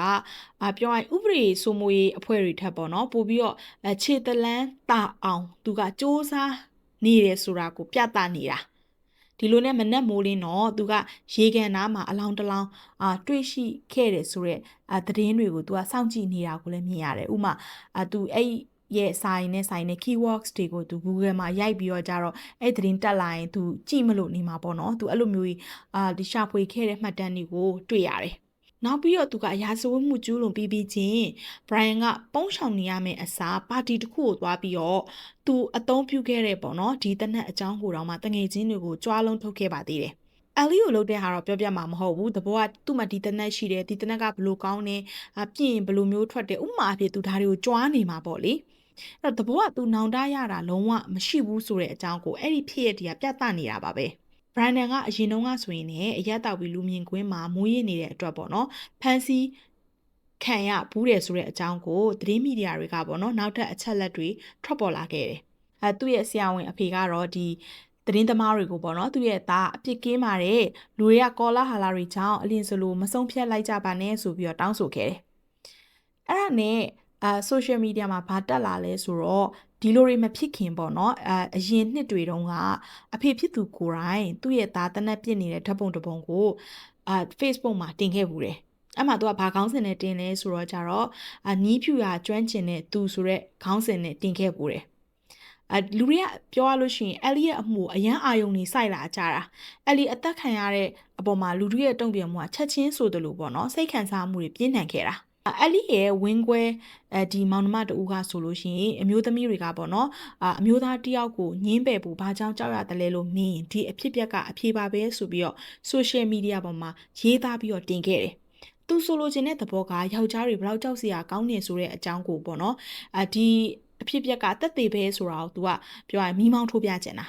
အာပြောရင်ဥပဒေစိုးမိုးရေးအဖွဲ့တွေထပ်ပေါ့နော်ပို့ပြီးတော့ခြေတလန်းတာအောင်သူကစ조사နေတယ်ဆိုတာကိုပြသနေတာ ဒီလိုနဲ့မနက်မိုးလင်းတော့သူကရေကန်နားမှာအလောင်းတလောင်းအာတွေ့ရှိခဲ့တယ်ဆိုရက်အာသတင်းတွေကိုသူကစောင့်ကြည့်နေတာကိုလည်းမြင်ရတယ်ဥမာအာသူအဲ့ရဲ့ဆိုင်နဲ့ဆိုင်နဲ့ keywords တွေကိုသူ Google မှာရိုက်ပြီးတော့ကြတော့အဲ့သတင်းတက်လာရင်သူကြည့်မလို့နေမှာပေါ့နော်သူအဲ့လိုမျိုးအာဒီရှာဖွေခဲ့တဲ့မှတ်တမ်းတွေကိုတွေ့ရတယ် နောက်ပြီးတော့သူကအရာဇဝတ်မှုကျူးလွန်ပြီးပြီးချင်း Brian ကပုံးရှောင်နေရမယ့်အစားပါတီတစ်ခုကိုသွားပြီးတော့သူအသုံးပြုခဲ့တဲ့ပေါ့နော်ဒီတနက်အကြောင်းကိုတော့မှတငယ်ချင်းတွေကိုကြွားလုံးထုတ်ခဲ့ပါသေးတယ်အလီကိုလုပ်တဲ့ဟာတော့ပြောပြမှာမဟုတ်ဘူးတဘောကသူ့မှာဒီတနက်ရှိတယ်ဒီတနက်ကဘလို့ကောင်းနေအပြင်ဘလို့မျိုးထွက်တယ်ဥမာအဖြစ်သူဒါတွေကိုကြွားနေမှာပေါ့လေအဲ့တော့တဘောကသူနောင်တရတာလုံးဝမရှိဘူးဆိုတဲ့အကြောင်းကိုအဲ့ဒီဖြစ်ရတဲ့ပြသနေတာပါပဲ ဘရန်ဒန်ကအရင်တုန်းကဆိုရင်လည်းအရက်တောက်ပြီးလူမြင်ကွင်းမှာမွေးရနေတဲ့အတွက်ပေါ့နော်ဖန်စီခံရဘူးတယ်ဆိုတဲ့အကြောင်းကိုသတင်းမီဒီယာတွေကပေါ့နော်နောက်ထပ်အချက်လက်တွေထွက်ပေါ်လာခဲ့တယ်အဲသူ့ရဲ့ဆရာဝန်အဖေကတော့ဒီသတင်းသမားတွေကိုပေါ့နော်သူရဲ့သားအပြစ်ကင်းပါတယ်လူတွေကကောလာဟာလာတွေကြောင့်အလင်းစလိုမဆုံးဖြတ်လိုက်ကြပါနဲ့ဆိုပြီးတော့တောင်းဆိုခဲ့တယ်အဲ့ဒါနဲ့အာ social media မှာဘာတက်လာလဲဆိုတော့ ဒီလိုတွေမဖြစ်ခင်ပေါ့နော်အအရင်နှစ်တွေတုန်းကအဖေဖြစ်သူကိုယ်တိုင်သူ့ရဲ့သားတနက်ပြစ်နေတဲ့ဓာတ်ပုံတစ်ပုံကိုအာ Facebook မှာတင်ခဲ့ဘူးတယ်အဲ့မှာသူကဘာခေါင်းစဉ်နဲ့တင်လဲဆိုတော့ကြတော့အနီးဖြူရကျွမ်းကျင်တဲ့သူဆိုတဲ့ခေါင်းစဉ်နဲ့တင်ခဲ့ပူတယ်အလူတွေကပြောရလို့ရှိရင်အဲ့လီရဲ့အမှုအရန်အာယုံနေစိုက်လာကြတာအဲ့လီအသက်ခံရတဲ့အပေါ်မှာလူတွေရဲ့တုံ့ပြန်မှုကချက်ချင်းဆိုသလိုပေါ့နော်စိတ်ခံစားမှုတွေပြင်းထန်ခဲ့တာ အဲ့လီရဲ့ဝင်းခွဲအဲဒီမောင်နှမတူကဆိုလို့ရှိရင်အမျိုးသမီးတွေကပေါ့နော်အမျိုးသားတယောက်ကိုညင်းပယ်ဖို့ဘာကြောင့်ကြောက်ရတယ်လဲလို့မင်းဒီအဖြစ်ပြက်ကအဖြေပါပဲဆိုပြီးတော့ social media ပေါ်မှာရေးသားပြီးတော့တင်ခဲ့တယ်သူဆိုလိုချင်တဲ့သဘောကယောက်ျားတွေဘယ်လောက်ကြောက်စရာကောင်းနေဆိုတဲ့အကြောင်းကိုပေါ့နော်အဒီအဖြစ်ပြက်ကတက်သေးပဲဆိုတာကို तू ကပြောရမိမောင်းထိုးပြချင်တာ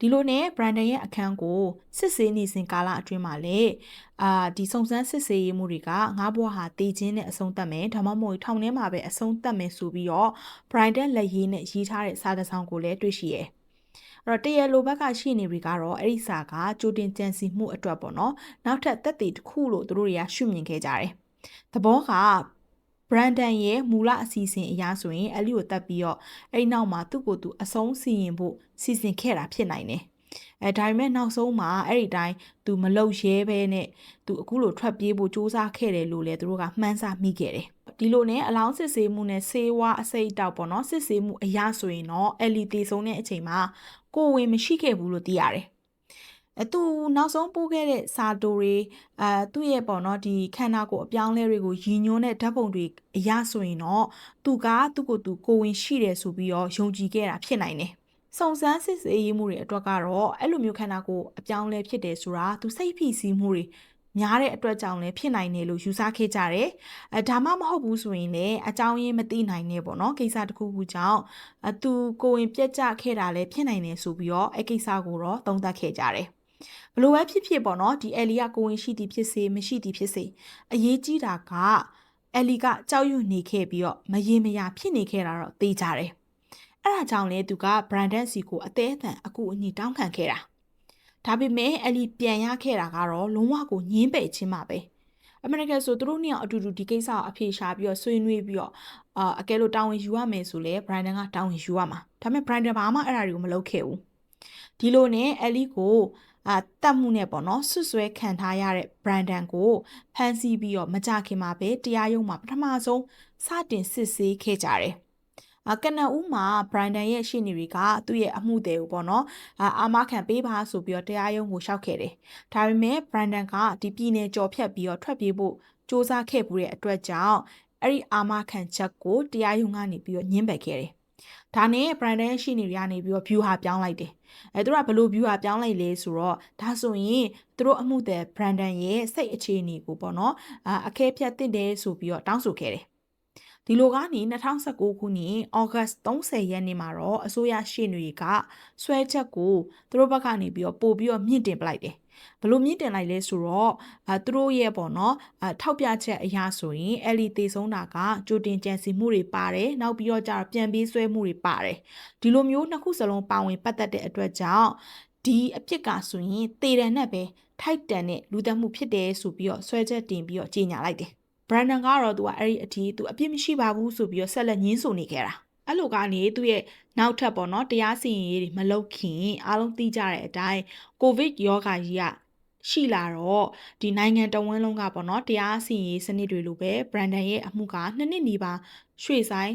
ဒီလိုနဲ့ Brandon ရဲ့အခန်းကိုစစ်ဆေးနေစဉ်ကာလအတွင်းမှာလေအာဒီစုံစမ်းစစ်ဆေးရေးမှုတွေကငါးဘွားဟာတည်ခြင်းနဲ့အဆုံးသတ်မယ်ဒါမှမဟုတ်ထောင်ထဲမှာပဲအဆုံးသတ်မယ်ဆိုပြီးတော့ Brandon လက်ရေးနဲ့ရေးထားတဲ့စာတစ်စောင်ကိုလည်းတွေ့ရှိရဲအဲ့တော့တရလိုဘက်ကရှိနေပြီကတော့အဲ့ဒီစာကကြိုတင်ကြံစီမှုအတွက်ပေါ့နော်နောက်ထပ်သက်သေတစ်ခုလို့သူတို့တွေကရှုမြင်ခဲ့ကြတယ်။သဘောကဘရန်ဒန်ရဲ့မူလအစီအစဉ်အရဆိုရင်အလီကိုတက်ပြီးတော့အဲ့နောက်မှာသူ့ကိုယ်သူအဆုံးစီရင်ဖို့ စီစဉ်ခဲ့တာဖြစ်နိုင်တယ်။အဲဒါပေမဲ့နောက်ဆုံးမှာအဲ့ဒီတိုင်းသူမလုံရဲပဲနဲ့သူအခုလိုထွက်ပြေးဖို့စူးစမ်းခဲ့တယ်လို့လည်းသူတို့ကမှန်းဆမိခဲ့တယ်။ဒီလိုနဲ့အလောင်းစစ်ဆေးမှုနဲ့ဆေးဝါးအစိတ်တောက်ပေါ့နော်စစ်ဆေးမှုအရဆိုရင်တော့အလီတေဆုံးတဲ့အချိန်မှာကိုဝင်မရှိခဲ့ဘူးလို့သိရတယ်။အဲသူနောက်ဆုံးပို့ခဲ့တဲ့စာတိုတွေအဲသူ့ရဲ့ပေါ့နော်ဒီခန္ဓာကိုယ်အပြောင်းလဲတွေကိုရည်ညွှန်းတဲ့ဓာတ်ပုံတွေအရဆိုရင်တော့သူကသူ့ကိုယ်သူကိုဝင်ရှိတယ်ဆိုပြီးတော့ယုံကြည်ခဲ့တာဖြစ်နိုင်တယ်။ စုံစမ်းစစ်ဆေးရေးမှုတွေအတွက်ကတော့အဲ့လိုမျိုးခန္ဓာကိုယ်အပြောင်းလဲဖြစ်တယ်ဆိုတာသူစိတ်ဖိစီးမှုတွေများတဲ့အတွက်ကြောင့်လည်းဖြစ်နိုင်တယ်လို့ယူဆခဲ့ကြတယ်။အဲဒါမှမဟုတ်ဘူးဆိုရင်လည်းအကြောင်းရင်းမသိနိုင်နေပေါ့နော်ကိစ္စတစ်ခုခုကြောင့်အသူကိုဝင်ပြက်ကြခဲ့တာလည်းဖြစ်နိုင်တယ်ဆိုပြီးတော့အဲကိစ္စကိုတော့သုံးသပ်ခဲ့ကြတယ်။ဘလို့ပဲဖြစ်ဖြစ်ပေါ့နော်ဒီအယ်လီကကိုဝင်ရှိသည်ဖြစ်စေမရှိသည်ဖြစ်စေအရေးကြီးတာကအယ်လီကကြောက်ရွံ့နေခဲ့ပြီးတော့မရေမရာဖြစ်နေခဲ့တာတော့သိကြတယ်။ အဲဒါကြောင့်လဲသူကဘရန်ဒန်စီကိုအသေးအံအကူအညီတောင်းခံခဲ့တာ။ဒါပေမဲ့အဲ့ဒီပြန်ရခဲ့တာကတော့လုံးဝကိုညင်းပယ်ခြင်းပါပဲအမေရိကန်ဆိုသူတို့နှစ်ယောက်အတူတူဒီကိစ္စကိုအဖြေရှာပြီးတော့ဆွေးနွေးပြီးတော့အာအကယ်လို့တာဝန်ယူရမယ်ဆိုလဲဘရိုင်ဒန်ကတာဝန်ယူရမှာဒါပေမဲ့ဘရိုင်ဒန်ဘာမှအဲ့ဒါတွေကိုမလုပ်ခဲ့ဘူးဒီလိုနဲ့အဲလီကိုအာတတ်မှုနဲ့ပေါ့နော်ဆွဆွဲခံထားရတဲ့ Brandon ကိုဖမ်းဆီးပြီးတော့မကြခင်မှာပဲတရားရုံးမှာပထမဆုံးစတင်စစ်ဆေးခဲ့ကြတယ် ကနဦးမှာ Brandon ရဲ့ရှေ့နေတွေကသူ့ရဲ့အမှုတွေကိုပေါ့နော်အာမခံပေးပါဆိုပြီးတော့တရားရုံးကိုလျှောက်ခဲ့တယ်။ဒါပေမဲ့ Brandon ကဒီပြည်နယ်ကြော်ဖြတ်ပြီးတော့ထွက်ပြေးဖို့စ조사ခဲ့ပူတဲ့အတွက်ကြောင့်အဲ့ဒီအာမခံချက်ကိုတရားရုံးကနေပြီးတော့ညှင်းပယ်ခဲ့တယ်။ဒါနဲ့ Brandon ရှိနေရနေပြီးတော့ view ဟာပြောင်းလိုက်တယ်။အဲသူကဘလို့ view ဟာပြောင်းလိုက်လဲဆိုတော့ဒါဆိုရင်သူတို့အမှုတဲ့ Brandon ရဲ့စိတ်အခြေအနေကိုပေါ့နော်အခဲဖြတ်တင်တယ်ဆိုပြီးတော့တောင်းဆိုခဲ့တယ်။ ဒီလိုကနေ2019ခုနှစ်ဩဂတ်30ရက်နေ့မှာတော့အစိုးရရှေ့တွေကဆွဲချက်ကိုသူတို့ဘက်ကနေပြီးတော့ပို့ပြီးတော့မြင့်တင်ပလိုက်တယ်ဘလို့မြင့်တင်လိုက်လဲဆိုတော့အဲသူတို့ရဲ့ပေါ့နော်အဲထောက်ပြချက်အရာဆိုရင်အဲ့လီတေဆုံးတာကကြိုတင်ကြံစီမှုတွေပါတယ်နောက်ပြီးတော့ကျတော့ပြန်ပေးဆွဲမှုတွေပါတယ်ဒီလိုမျိုးနှစ်ခုစလုံးပါဝင်ပတ်သက်တဲ့အတွက်ကြောင့်ဒီအဖြစ်ကဆိုရင်တေတံနဲ့ပဲထိုက်တန်တဲ့လူသက်မှုဖြစ်တယ်ဆိုပြီးတော့ဆွဲချက်တင်ပြီးတော့ကြေညာလိုက်တယ် ဘရန်ဒန်ကတော့သူကအဲ့ဒီအထိသူအပြစ်မရှိပါဘူးဆိုပြီးတော့ဆက်လက်ညှင်းဆိုနေခဲ့တာအဲ့လိုကနေသူ့ရဲ့နောက်ထပ်ပေါ့နော်တရားစီရင်ရေးတွေမလုပ်ခင်အားလုံးသိကြတဲ့အတိုင်းကိုဗစ်ရောဂါကြီးကရှိလာတော့ဒီနိုင်ငံတဝန်းလုံးကပေါ့နော်တရားစီရင်ရေးစနစ်တွေလိုပဲဘရန်ဒန်ရဲ့အမှုကနှစ်နှစ်နီးပါးရွှေ့ဆိုင်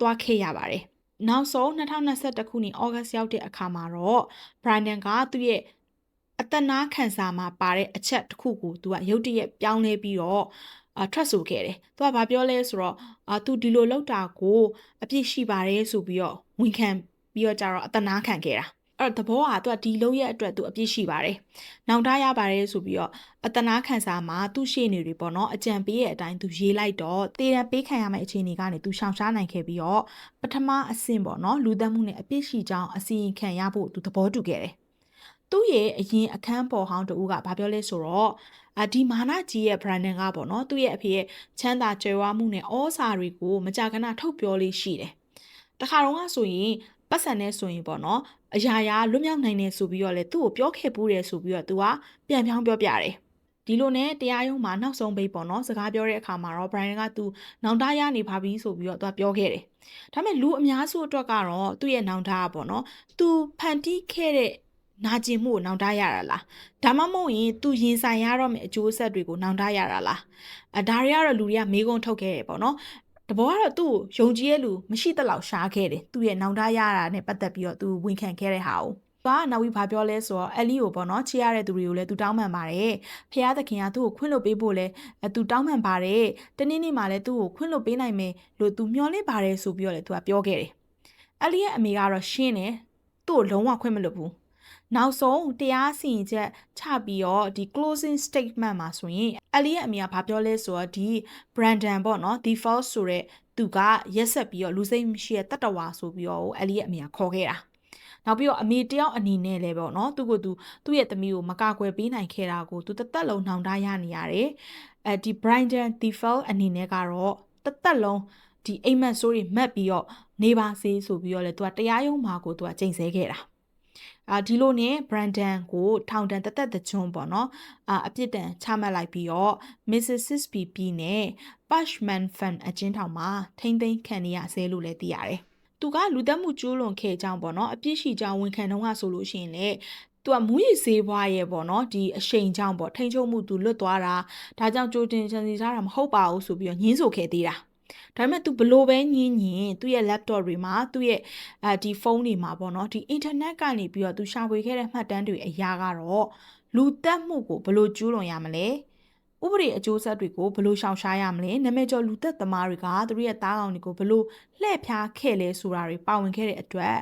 သွားခဲ့ရပါတယ်နောက်ဆုံး2021ခုနှစ်ဩဂတ်ရောက်တဲ့အခါမှာတော့ဘရန်ဒန်ကသူ့ရဲ့အတနာခံစာမှာပါတဲ့အချက်တစ်ခုကိုသူကရုတ်တရက်ပြောင်းလဲပြီးတော့အာ ထွက်ဆိုခဲ့တယ်။သူကဘာပြောလဲဆိုတော့အာသူဒီလိုလောက်တာကိုအပြစ်ရှိပါတယ်ဆိုပြီးတော့ဝန်ခံပြီးတော့ကြတော့အတနာခံခဲ့တာ။အဲ့တော့သဘောကသူကဒီလုံးရဲ့အတွက်သူအပြစ်ရှိပါတယ်။နောင်တရပါတယ်ဆိုပြီးတော့အတနာခံစာမှာသူ့ရှေ့နေတွေပေါ့နော်အကြံပေးရဲ့အတိုင်းသူရေးလိုက်တော့တေရန်ပေးခံရမယ့်အခြေအနေကနေသူရှောင်ရှားနိုင်ခဲ့ပြီးတော့ပထမအဆင့်ပေါ့နော်လူသက်မှုနဲ့အပြစ်ရှိကြောင်းအစီရင်ခံရဖို့သူသဘောတူခဲ့တယ်။ သူ့ရဲ့အရင်အခန်းပေါ်ဟောင်းတူကဘာပြောလဲဆိုတော့အဒီမာနကြီးရဲ့ branding ကပေါ့နော်သူ့ရဲ့အဖေရဲ့ချမ်းသာကြွယ်ဝမှုနဲ့ဩစာတွေကိုမကြာခဏထုတ်ပြောလေးရှိတယ်။တခါတော့ကဆိုရင်ပတ်စံနဲ့ဆိုရင်ပေါ့နော်အရာရာလွတ်မြောက်နိုင်တယ်ဆိုပြီးတော့လေသူ့ကိုပြောခဲ့ပူးတယ်ဆိုပြီးတော့သူကပြန်ပြောင်းပြောပြတယ်။ဒီလိုနဲ့တရားရုံးမှာနောက်ဆုံးပိတ်ပေါ့နော်စကားပြောတဲ့အခါမှာတော့ Brian ကသူနောင်တရနေပါပြီဆိုပြီးတော့သူကပြောခဲ့တယ်။ဒါပေမဲ့လူအများစုအတွက်ကတော့သူ့ရဲ့နောင်တရပေါ့နော်။သူဖန်တီးခဲ့တဲ့ နာကျင်မှုကိုနောင်တရတာလားဒါမှမဟုတ်ရင်သူရင်ဆိုင်ရတော့မယ့်အကျိုးဆက်တွေကိုနောင်တရတာလားအဲဒါတွေကတော့လူတွေကမေးခွန်းထုတ်ခဲ့တယ်ပေါ့နော်တဘောကတော့သူ့ကိုယုံကြည်ရဲ့လူမရှိတလောက်ရှားခဲ့တယ်သူ့ရဲ့နောင်တရတာနဲ့ပတ်သက်ပြီးတော့သူဝန်ခံခဲ့တဲ့ဟာကိုဘာနောက်ပြီးဘာပြောလဲဆိုတော့အလီကိုပေါ့နော်ချေရတဲ့သူတွေကိုလည်းသူတောင်းပန်ပါတယ်ဖះသခင်ကသူ့ကိုခွင့်လွှတ်ပေးဖို့လဲသူတောင်းပန်ပါတယ်တနေ့နေ့မှလည်းသူ့ကိုခွင့်လွှတ်ပေးနိုင်မယ်လို့သူမျှော်လင့်ပါတယ်ဆိုပြီးတော့လည်းသူကပြောခဲ့တယ်အလီရဲ့အမေကတော့ရှင်းတယ်သူ့ကိုလုံးဝခွင့်မလွှတ်ဘူး နောက်ဆုံးတရားစီရင်ချက်ချပြီးတော့ဒီ closing statement မှာဆိုရင်အလီရဲ့အမေကဘာပြောလဲဆိုတော့ဒီ Brandon ပေါ့နော် the false ဆိုတဲ့သူကရက်ဆက်ပြီးတော့လူစိတ်မရှိတဲ့တတဝါဆိုပြီးတော့အလီရဲ့အမေကခေါ်ခဲ့တာနောက်ပြီးတော့အမေတယောက်အနေနဲ့လည်းပေါ့နော်သူကသူသူ့ရဲ့သမီးကိုမကာကွယ်ပေးနိုင်ခဲ့တာကိုသူတသက်လုံးနှောင်တရနေရတယ်အဲဒီ Brandon Thifel အနေနဲ့ကတော့တသက်လုံးဒီအိမ်မက်ဆိုးတွေမက်ပြီးတော့နေပါစေဆိုပြီးတော့လေသူကတရားရုံးမှာကိုသူကချိန်ဆဲခဲ့တာ အာဒီလိုနဲ့ Brandon ကိုထောင်ဒဏ်တသက်တကြွန်းပေါ့နော်အာအပြစ်ဒဏ်ချမှတ်လိုက်ပြီးတော့ Mississippi ပြည်နယ် Pashman Fan အကျဉ်းထောင်မှာထိမ့်သိမ်းခံရဆဲလို့လည်းသိရတယ်သူကလူသက်မှုကျူးလွန်ခဲ့ကြောင်းပေါ့နော်အပြစ်ရှိကြောင်းဝန်ခံတော့ကဆိုလို့ရှိရင်လေသူကမူရည်စေးပွားရဲ့ပေါ့နော်ဒီအရှိန်ကြောင့်ပေါ့ထိန်ချုပ်မှုသူလွတ်သွားတာဒါကြောင့်ကြိုတင်ချန်စီထားတာမဟုတ်ပါဘူးဆိုပြီးတော့ညှင်းဆိုခဲ့သေးတာ ဒါပေမဲ့ तू ဘလို့ပဲညင်းညင်းသူ့ရဲ့ laptop တွေမှာသူ့ရဲ့အဲဒီဖုန်းတွေမှာပေါ့နော်ဒီ internet ကနေပြီးတော့ तू ရှာဖွေခဲ့တဲ့မှတ်တမ်းတွေအရာကတော့လူတက်မှုကိုဘလို့ကျူးလွန်ရမလဲဥပဒေအကျိုးဆက်တွေကိုဘလို့ရှောင်ရှားရမလဲနာမည်ကျော်လူသက်သမားတွေကသူတို့ရဲ့တားကောင်တွေကိုဘလို့လှည့်ဖြားခဲ့လဲဆိုတာတွေပါဝင်ခဲ့တဲ့အတွက်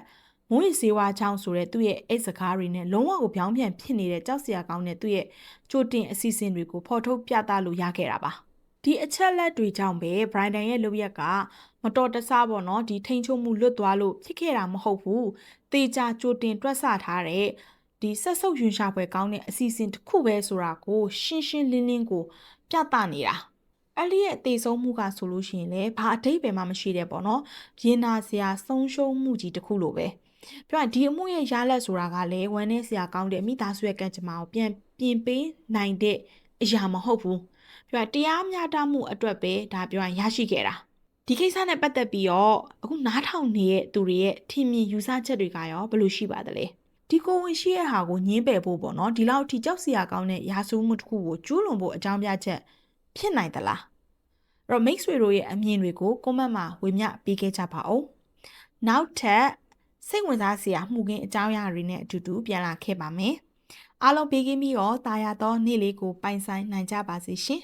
မွေးစေဝါချောင်းဆိုတဲ့သူ့ရဲ့အိတ်စကားတွေနဲ့လုံးဝကိုပြောင်းပြန်ဖြစ်နေတဲ့ကြောက်စရာကောင်းတဲ့သူ့ရဲ့ကြိုတင်အစီအစဉ်တွေကိုဖော်ထုတ်ပြသလို့ရခဲ့တာပါ ဒီအချက်လက်တွေကြောင့်ပဲ Brian ရဲ့လုပ်ရက်ကမတော်တဆပေါ့နော်ဒီထိန်ချုံမှုလွတ်သွားလို့ဖြစ်ခဲ့တာမဟုတ်ဘူးတေချာကြိုတင်တွက်ဆထားတဲ့ဒီဆက်ဆုပ်ယွန်ရှာပွဲကောင်းတဲ့အစီအစဉ်တစ်ခုပဲဆိုတာကိုရှင်းရှင်းလင်းလင်းကိုပြသနေတာအဲ့ဒီရဲ့အသေးဆုံးမှုကဆိုလို့ရှိရင်လည်းဘာအတိတ်ပဲမှမရှိတဲ့ပေါ့နော်ရင်နာစရာဆုံးရှုံးမှုကြီးတစ်ခုလိုပဲပြောရင်ဒီအမှုရဲ့ရလက်ဆိုတာကလည်းဝမ်းနဲ့စရာကောင်းတဲ့မိသားစုရဲ့ကံကြမ္မာကိုပြန်ပြင်ပေးနိုင်တဲ့အရာမဟုတ်ဘူး ပြောရင်တရားမျှတမှုအတွက်ပဲဒါပြောရင်ရရှိခဲ့တာဒီကိစ္စနဲ့ပတ်သက်ပြီးတော့အခုနားထောင်နေတဲ့သူတွေရဲ့ထင်မြင်ယူဆချက်တွေကရောဘယ်လိုရှိပါသလဲဒီကိုဝင်ရှိရဲ့ဟာကိုညင်းပယ်ဖို့ပေါ့နော်ဒီလောက်ထိကြောက်စရာကောင်းတဲ့ရာဇဝမှုတစ်ခုကိုကျူးလွန်ဖို့အကြောင်းပြချက်ဖြစ်နိုင်သလားအဲ့တော့ mix တွေတို့ရဲ့အမြင်တွေကို comment မှာဝေမျှပေးခဲ့ကြပါဦးနောက်ထပ်စိတ်ဝင်စားစရာမှုခင်းအကြောင်းအရာတွေနဲ့အတူတူပြန်လာခဲ့ပါမယ်အားလုံးပေးကင်းပြီးတော့တာယာသောနေ့လေးကိုပိုင်ဆိုင်နိုင်ကြပါစေရှင်